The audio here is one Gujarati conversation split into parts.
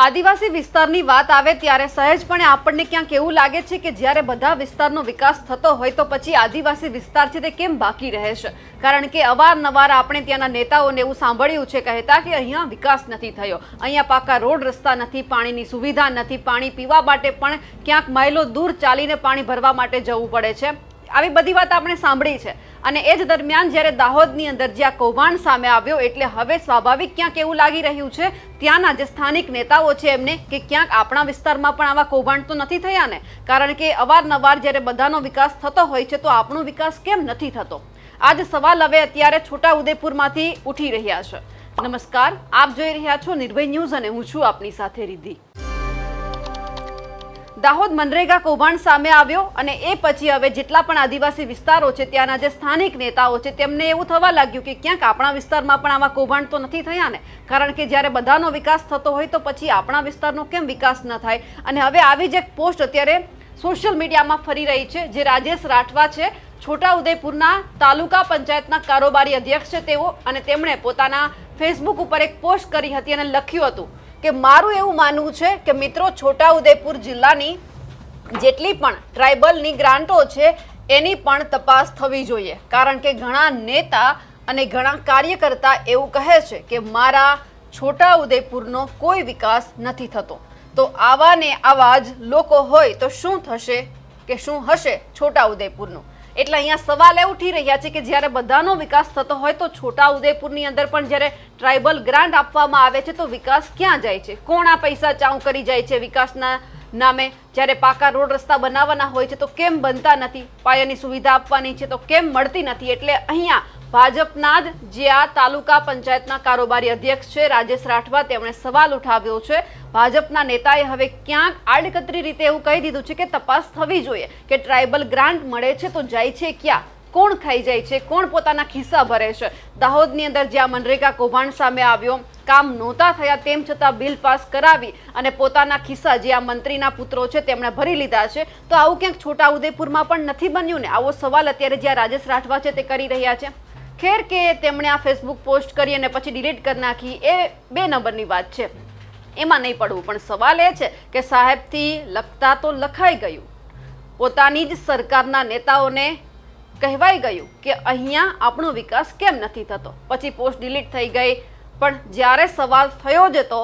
આદિવાસી વિસ્તારની વાત આવે ત્યારે સહેજપણે આપણને ક્યાંક એવું લાગે છે કે જ્યારે બધા વિસ્તારનો વિકાસ થતો હોય તો પછી આદિવાસી વિસ્તાર છે તે કેમ બાકી રહે છે? કારણ કે અવારનવાર આપણે ત્યાંના નેતાઓને એવું સાંભળ્યું છે કહેતા કે અહીંયા વિકાસ નથી થયો. અહીંયા પાકા રોડ, રસ્તા નથી, પાણીની સુવિધા નથી, પાણી પીવા માટે પણ ક્યાંક માઇલો દૂર ચાલીને પાણી ભરવા માટે જવું પડે છે. આવી બધી વાત આપણે સાંભળી છે. અને એ જ દરમિયાન જ્યારે દાહોદની અંદર જ્યાં કૌભાંડ સામે આવ્યો, એટલે હવે સ્વાભાવિક ક્યાંક એવું લાગી રહ્યું છે, ત્યાંના જે સ્થાનિક નેતાઓ છે એમને, કે ક્યાંક આપણા વિસ્તારમાં પણ આવા કૌભાંડ તો નથી થયા ને? કારણ કે અવારનવાર જ્યારે બધાનો વિકાસ થતો હોય છે, તો આપણો વિકાસ કેમ નથી થતો? આ જ સવાલ હવે અત્યારે છોટા ઉદેપુરમાંથી ઉઠી રહ્યા છે. નમસ્કાર, આપ જોઈ રહ્યા છો નિર્ભય ન્યૂઝ અને હું છું આપની સાથે રિદ્ધિ. દાહોદ મનરેગા કૌભાંડ સામે આવ્યો અને એ પછી હવે જેટલા પણ આદિવાસી વિસ્તારો છે, ત્યાંના જે સ્થાનિક નેતાઓ છે, તેમને એવું થવા લાગ્યું કે ક્યાંક આપણા વિસ્તારમાં પણ આવા કૌભાંડ તો નથી થયા ને? કારણ કે જ્યારે બધાનો વિકાસ થતો હોય તો પછી આપણા વિસ્તારનો કેમ વિકાસ ન થાય? અને હવે આવી જ એક પોસ્ટ અત્યારે સોશિયલ મીડિયામાં ફરી રહી છે, જે રાજેશ રાઠવા છે, છોટાઉદેપુરના તાલુકા પંચાયતના કારોબારી અધ્યક્ષ છે તેઓ અને તેમણે પોતાના ફેસબુક ઉપર એક પોસ્ટ કરી હતી અને લખ્યું હતું કે મારું એવું માનવું છે કે મિત્રો છોટા ઉદેપુર જિલ્લાની જેટલી પણ ટ્રાઇબલની ગ્રાન્ટો છે, એની પણ તપાસ થવી જોઈએ. કારણ કે ઘણા નેતા અને ઘણા કાર્યકર્તા એવું કહે છે કે મારા છોટા ઉદેપુરનો કોઈ વિકાસ નથી થતો. તો આવા ને આવા જ લોકો હોય તો શું થશે કે શું હશે છોટા ઉદેપુરનું એટલે અહીંયા સવાલ એ ઉઠી રહ્યા છે કે જ્યારે બધાનો વિકાસ થતો હોય તો છોટા ઉદયપુરની અંદર પણ જ્યારે ટ્રાઇબલ ગ્રાન્ટ આપવામાં આવે છે તો વિકાસ ક્યાં જાય છે? કોણ આ પૈસા ચાઉ કરી જાય છે વિકાસના નામે? જ્યારે પાકા રોડ રસ્તા બનાવવાના હોય છે તો કેમ બનતા નથી? પાયાની સુવિધા આપવાની છે તો કેમ મળતી નથી? એટલે અહીંયા ભાજપના જ જે આ તાલુકા પંચાયતના કારોબારી અધ્યક્ષ છે, રાજેશ રાઠવા, તેમણે સવાલ ઉઠાવ્યો છે. ભાજપના નેતાએ હવે ક્યાંક આડકતરી રીતે એવું કહી દીધું છે કે તપાસ થવી જોઈએ, કે ટ્રાઇબલ ગ્રાન્ટ મળે છે તો જાય છે ક્યાં? કોણ ખાઈ જાય છે? કોણ પોતાના ખિસ્સા ભરે છે? દાહોદની અંદર જ્યાં મનરેગા કૌભાંડ સામે આવ્યો, કામ નહોતા થયા તેમ છતાં બિલ પાસ કરાવી અને પોતાના ખિસ્સા જે આ મંત્રીના પુત્રો છે તેમણે ભરી લીધા છે, તો આવું ક્યાંક છોટા ઉદેપુરમાં પણ નથી બન્યું ને? આવો સવાલ અત્યારે જ્યાં રાજેશ રાઠવા છે તે કરી રહ્યા છે. ખેર કે તેમણે આ ફેસબુક પોસ્ટ કરી અને પછી ડિલીટ કરી નાખી એ બે નંબરની વાત છે. એમાં નહીં પડવું, પણ સવાલ એ છે કે સાહેબથી લખતા તો લખાઈ ગયું. પોતાની જ સરકારના નેતાઓને કહેવાઈ ગયું કે અહીંયા આપણો વિકાસ કેમ નથી થતો. પછી પોસ્ટ ડિલીટ થઈ ગઈ, પણ જ્યારે સવાલ થયો જ હતો,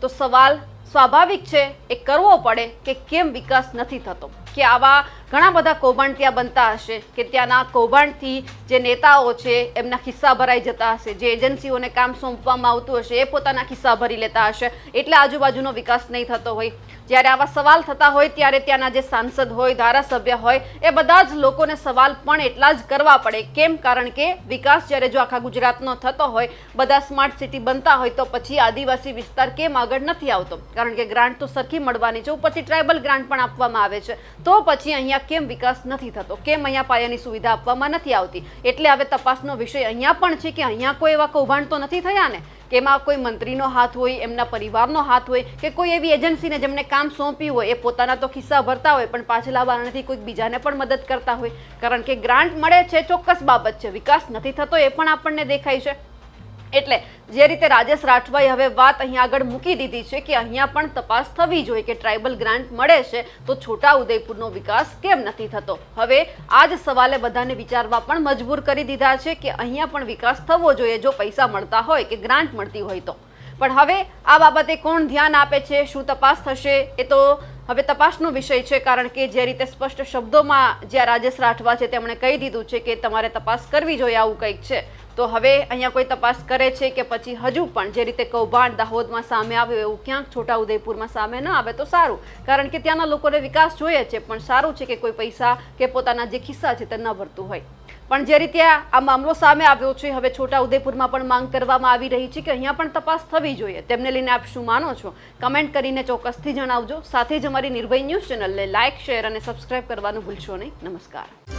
તો સવાલ સ્વાભાવિક છે, એ કરવો પડે કે કેમ વિકાસ નથી થતો. કે આવા ઘણા બધા કૌભાંડ ત્યાં બનતા હશે કે ત્યાંના કૌભાંડથી જે નેતાઓ છે એમના ખિસ્સા ભરાઈ જતા હશે, જે એજન્સીઓને કામ સોંપવામાં આવતું હશે, એ પોતાના ખિસ્સા ભરી લેતા હશે. એટલે આજુબાજુનો વિકાસ નહીં થતો હોય. જ્યારે આવા સવાલ થતા હોય, ત્યારે ત્યાંના જે સાંસદ હોય, ધારાસભ્ય હોય, એ બધા જ લોકોને સવાલ પણ એટલા જ કરવા પડે. કેમ? કારણ કે વિકાસ જ્યારે જો આખા ગુજરાતનો થતો હોય, બધા સ્માર્ટ સિટી બનતા હોય, તો પછી આદિવાસી વિસ્તાર કેમ આગળ નથી આવતો? કારણ કે ગ્રાન્ટ તો સરખી મળવાની છે. ઉપરથી ટ્રાઇબલ ગ્રાન્ટ પણ આપવામાં આવે છે. તો પછી અહીંયા કેમ વિકાસ નથી થતો? કેમ અહીંયા પાયાની સુવિધા આપવામાં નથી આવતી? એટલે હવે તપાસનો વિષય અહીંયા પણ છે કે અહીંયા કોઈ એવા કૌભાંડ તો નથી થયા ને? કે એમાં કોઈ મંત્રીનો હાથ હોય, એમના પરિવારનો હાથ હોય, કે કોઈ એવી એજન્સીને જેમને કામ સોંપ્યું હોય, એ પોતાના તો ખિસ્સા ભરતા હોય, પણ પાછલા બારણથી કોઈક બીજાને પણ મદદ કરતા હોય. કારણ કે ગ્રાન્ટ મળે છે ચોક્કસ બાબત છે. વિકાસ નથી થતો એ પણ આપણને દેખાય છે. એટલે જે રીતે રાજેશ રાઠવાએ હવે વાત અહીંયા આગળ મૂકી દીધી છે કે અહીંયા પણ તપાસ થવી જોઈએ કે ટ્રાઇબલ ગ્રાન્ટ મળે છે, તો છોટા ઉદયપુરનો વિકાસ કેમ નથી થતો? હવે આ જ સવાલે બધાને વિચારવા પણ મજબૂર કરી દીધા છે કે અહીંયા પણ વિકાસ થવો જોઈએ જો પૈસા મળતા હોય કે ગ્રાન્ટ મળતી હોય તો. પણ હવે આ બાબતે કોણ ધ્યાન આપે છે? શું તપાસ થશે? એ તો હવે તપાસનો વિષય છે, કારણ કે જે રીતે સ્પષ્ટ શબ્દોમાં જ્યાં રાજેશ રાઠવા છે, તેમણે કહી દીધું છે કે તમારે તપાસ કરવી જોઈએ, આવું કંઈક છે. તો હવે અહીંયા કોઈ તપાસ કરે છે કે પછી હજુ પણ જે રીતે કૌભાંડ દાહોદમાં સામે આવ્યું એવું ક્યાંક છોટા ઉદયપુરમાં સામે ન આવે તો સારું. કારણ કે ત્યાંના લોકોને વિકાસ જોઈએ છે, પણ સારું છે કે કોઈ પૈસા કે પોતાના જે ખિસ્સા છે તે ન ભરતું હોય. પણ જે રીતે આ મામલો સામે આવ્યો છે, હવે છોટા ઉદેપુરમાં પણ માંગ કરવામાં આવી રહી છે કે અહીંયા પણ તપાસ થવી જોઈએ. તેમને લઈને આપ શું માનો છો? કમેન્ટ કરીને ચોક્કસથી જણાવજો. સાથે જ અમારી નિર્ભય ન્યૂઝ ચેનલને લાઇક શેર અને સબસ્ક્રાઇબ કરવાનું ભૂલશો નહીં. નમસ્કાર.